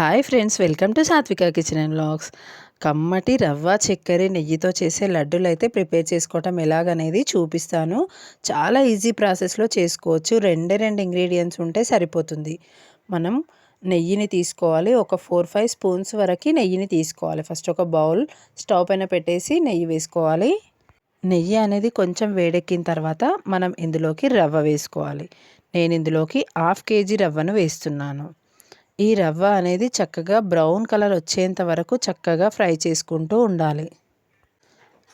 Hi friends welcome to Satvika kitchen and blogs కమ్మటి రవ్వ చక్కెర నెయ్యితో చేసే లడ్డూలు అయితే ప్రిపేర్ చేసుకోవటం ఎలాగనేది చూపిస్తాను. చాలా ఈజీ ప్రాసెస్లో చేసుకోవచ్చు. రెండే రెండు ఇంగ్రీడియంట్స్ ఉంటే సరిపోతుంది. మనం నెయ్యిని తీసుకోవాలి. ఒక ఫోర్ ఫైవ్ స్పూన్స్ వరకు నెయ్యిని తీసుకోవాలి. ఫస్ట్ ఒక బౌల్ స్టవ్ పైన పెట్టేసి నెయ్యి వేసుకోవాలి. నెయ్యి అనేది కొంచెం వేడెక్కిన తర్వాత మనం ఇందులోకి రవ్వ వేసుకోవాలి. నేను ఇందులోకి హాఫ్ కేజీ రవ్వను వేస్తున్నాను. ఈ రవ్వ అనేది చక్కగా బ్రౌన్ కలర్ వచ్చేంత వరకు చక్కగా ఫ్రై చేసుకుంటూ ఉండాలి.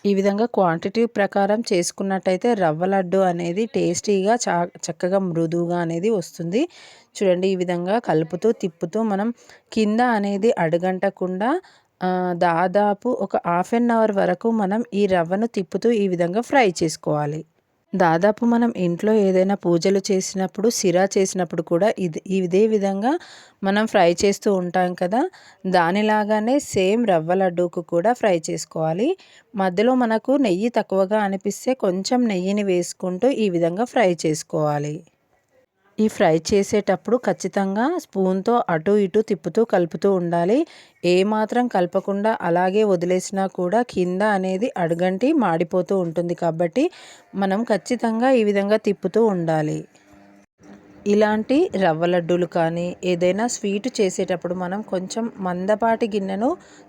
ఈ విధంగా క్వాంటిటీ ప్రకారం చేసుకున్నట్టయితే రవ్వ లడ్డు అనేది టేస్టీగా చా చక్కగా మృదువుగా అనేది వస్తుంది. చూడండి ఈ విధంగా కలుపుతూ తిప్పుతూ మనం కింద అనేది అడుగంటకుండా దాదాపు ఒక హాఫ్ అన్ అవర్ వరకు మనం ఈ రవ్వను తిప్పుతూ ఈ విధంగా ఫ్రై చేసుకోవాలి. దాదాపు మనం ఇంట్లో ఏదైనా పూజలు చేసినప్పుడు సిరా చేసినప్పుడు కూడా ఇది ఇదే విధంగా మనం ఫ్రై చేస్తూ ఉంటాం కదా. దానిలాగానే సేమ్ రవ్వ లడ్డూకు కూడా ఫ్రై చేసుకోవాలి. మధ్యలో మనకు నెయ్యి తక్కువగా అనిపిస్తే కొంచెం నెయ్యిని వేసుకుంటూ ఈ విధంగా ఫ్రై చేసుకోవాలి. ఈ ఫ్రై చేసేటప్పుడు ఖచ్చితంగా స్పూన్తో అటు ఇటు తిప్పుతూ కలుపుతూ ఉండాలి. ఏమాత్రం కలపకుండా అలాగే వదిలేసినా కూడా కింద అనేది అడుగంటి మాడిపోతూ ఉంటుంది కాబట్టి మనం ఖచ్చితంగా ఈ విధంగా తిప్పుతూ ఉండాలి. ఇలాంటి రవ్వ లడ్డూలు కానీ ఏదైనా స్వీట్ చేసేటప్పుడు మనం కొంచెం మందపాటి గిన్నెను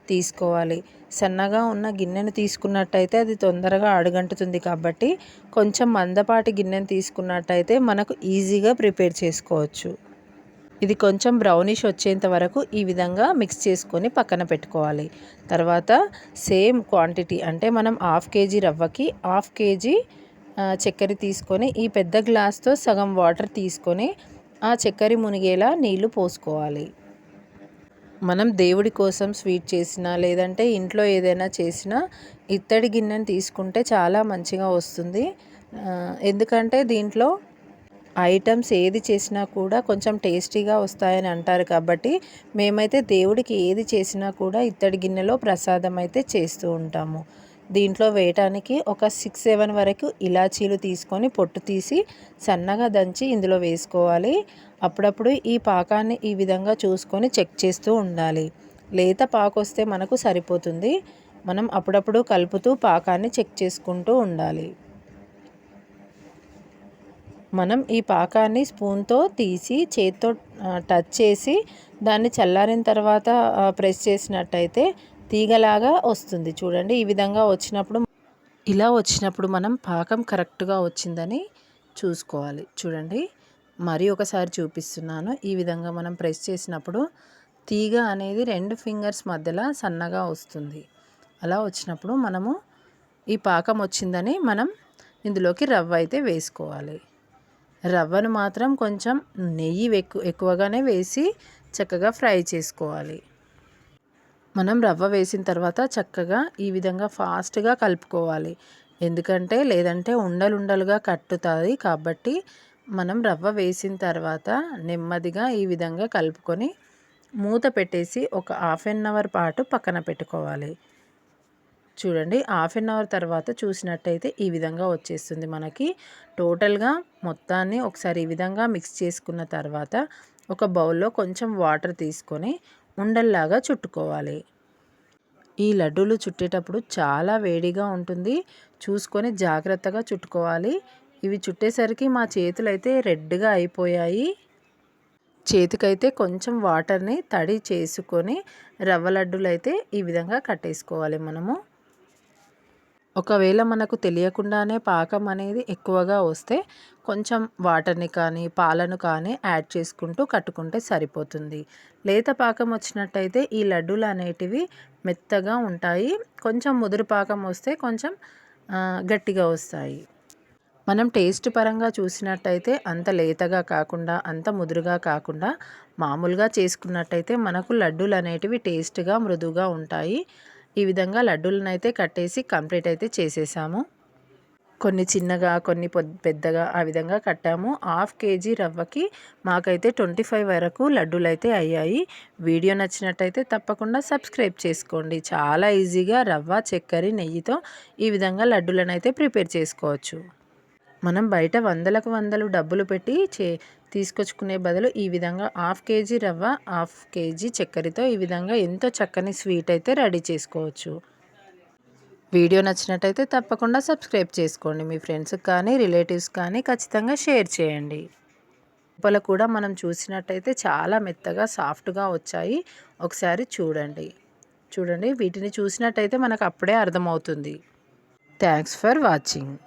తీసుకోవాలి. సన్నగా ఉన్న గిన్నెను తీసుకున్నట్టయితే అది తొందరగా అడుగంటుతుంది కాబట్టి కొంచెం మందపాటి గిన్నెను తీసుకున్నట్టయితే మనకు ఈజీగా ప్రిపేర్ చేసుకోవచ్చు. ఇది కొంచెం బ్రౌనిష్ వచ్చేంత వరకు ఈ విధంగా మిక్స్ చేసుకొని పక్కన పెట్టుకోవాలి. తర్వాత సేమ్ క్వాంటిటీ అంటే మనం హాఫ్ కేజీ రవ్వకి హాఫ్ కేజీ చక్కెర తీసుకొని ఈ పెద్ద గ్లాస్తో సగం వాటర్ తీసుకొని ఆ చక్కెర మునిగేలా నీళ్ళు పోసుకోవాలి. మనం దేవుడి కోసం స్వీట్ చేసినా లేదంటే ఇంట్లో ఏదైనా చేసినా ఇత్తడి గిన్నెను తీసుకుంటే చాలా మంచిగా వస్తుంది. ఎందుకంటే దీంట్లో ఐటమ్స్ ఏది చేసినా కూడా కొంచెం టేస్టీగా వస్తాయని అంటారు కాబట్టి మేమైతే దేవుడికి ఏది చేసినా కూడా ఇత్తడి గిన్నెలో ప్రసాదం అయితే చేస్తూ ఉంటాము. దీంట్లో వేయటానికి ఒక సిక్స్ సెవెన్ వరకు ఇలాచీలు తీసుకొని పొట్టు తీసి సన్నగా దంచి ఇందులో వేసుకోవాలి. అప్పుడప్పుడు ఈ పాకాన్ని ఈ విధంగా చూసుకొని చెక్ చేస్తూ ఉండాలి. లేత పాకు వస్తే మనకు సరిపోతుంది. మనం అప్పుడప్పుడు కలుపుతూ పాకాన్ని చెక్ చేసుకుంటూ ఉండాలి. మనం ఈ పాకాన్ని స్పూన్తో తీసి చేత్తో టచ్ చేసి దాన్ని చల్లారిన తర్వాత ప్రెస్ చేసినట్టయితే తీగలాగా వస్తుంది. చూడండి ఈ విధంగా వచ్చినప్పుడు ఇలా వచ్చినప్పుడు మనం పాకం కరెక్ట్గా వచ్చిందని చూసుకోవాలి. చూడండి మరి ఒకసారి చూపిస్తున్నాను. ఈ విధంగా మనం ప్రెస్ చేసినప్పుడు తీగ అనేది రెండు ఫింగర్స్ మధ్యలో సన్నగా వస్తుంది. అలా వచ్చినప్పుడు మనము ఈ పాకం వచ్చిందని మనం ఇందులోకి రవ్వ అయితే వేసుకోవాలి. రవ్వను మాత్రం కొంచెం నెయ్యి ఎక్కువగానే వేసి చక్కగా ఫ్రై చేసుకోవాలి. మనం రవ్వ వేసిన తర్వాత చక్కగా ఈ విధంగా ఫాస్ట్గా కలుపుకోవాలి. ఎందుకంటే లేదంటే ఉండలుండలుగా కట్టుతుంది కాబట్టి మనం రవ్వ వేసిన తర్వాత నెమ్మదిగా ఈ విధంగా కలుపుకొని మూత పెట్టేసి ఒక హాఫ్ అన్ అవర్ పాటు పక్కన పెట్టుకోవాలి. చూడండి హాఫ్ అన్ అవర్ తర్వాత చూసినట్టయితే ఈ విధంగా వచ్చేస్తుంది మనకి. టోటల్గా మొత్తాన్ని ఒకసారి ఈ విధంగా మిక్స్ చేసుకున్న తర్వాత ఒక బౌల్లో కొంచెం వాటర్ తీసుకొని ఉండల్లాగా చుట్టుకోవాలి. ఈ లడ్డూలు చుట్టేటప్పుడు చాలా వేడిగా ఉంటుంది. చూసుకొని జాగ్రత్తగా చుట్టుకోవాలి. ఇవి చుట్టేసరికి మా చేతులు అయితే రెడ్గా అయిపోయాయి. చేతికైతే కొంచెం వాటర్ని తడి చేసుకొని రవ్వ లడ్డూలు అయితే ఈ విధంగా కట్టేసుకోవాలి మనము. ఒకవేళ మనకు తెలియకుండానే పాకం అనేది ఎక్కువగా వస్తే కొంచెం వాటర్ని కానీ పాలను కానీ యాడ్ చేసుకుంటూ కట్టుకుంటే సరిపోతుంది. లేత పాకం వచ్చినట్టయితే ఈ లడ్డూలు అనేటివి మెత్తగా ఉంటాయి. కొంచెం ముదురు పాకం వస్తే కొంచెం గట్టిగా వస్తాయి. మనం టేస్ట్ పరంగా చూసినట్టయితే అంత లేతగా కాకుండా అంత ముదురుగా కాకుండా మామూలుగా చేసుకున్నట్టయితే మనకు లడ్డూలు అనేటివి టేస్ట్గా మృదువుగా ఉంటాయి. ఈ విధంగా లడ్డూలను అయితే కట్టేసి కంప్లీట్ అయితే చేసేసాము. కొన్ని చిన్నగా కొన్ని పెద్దగా ఆ విధంగా కట్టాము. హాఫ్ కేజీ రవ్వకి మాకైతే ట్వంటీ ఫైవ్ వరకు లడ్డూలు అయితే అయ్యాయి. వీడియో నచ్చినట్టయితే తప్పకుండా సబ్స్క్రైబ్ చేసుకోండి. చాలా ఈజీగా రవ్వ చక్కెర నెయ్యితో ఈ విధంగా లడ్డూలను అయితే ప్రిపేర్ చేసుకోవచ్చు. మనం బయట వందలకు వందలు డబ్బులు పెట్టి చే తీసుకొచ్చుకునే బదులు ఈ విధంగా హాఫ్ కేజీ రవ్వ హాఫ్ కేజీ చక్కెరతో ఈ విధంగా ఎంతో చక్కని స్వీట్ అయితే రెడీ చేసుకోవచ్చు. వీడియో నచ్చినట్టయితే తప్పకుండా సబ్స్క్రైబ్ చేసుకోండి. మీ ఫ్రెండ్స్కి కానీ రిలేటివ్స్ కానీ ఖచ్చితంగా షేర్ చేయండి. లోపల కూడా మనం చూసినట్టయితే చాలా మెత్తగా సాఫ్ట్గా వచ్చాయి. ఒకసారి చూడండి. చూడండి. వీటిని చూసినట్టయితే మనకు అప్పుడే అర్థమవుతుంది. Thanks for watching.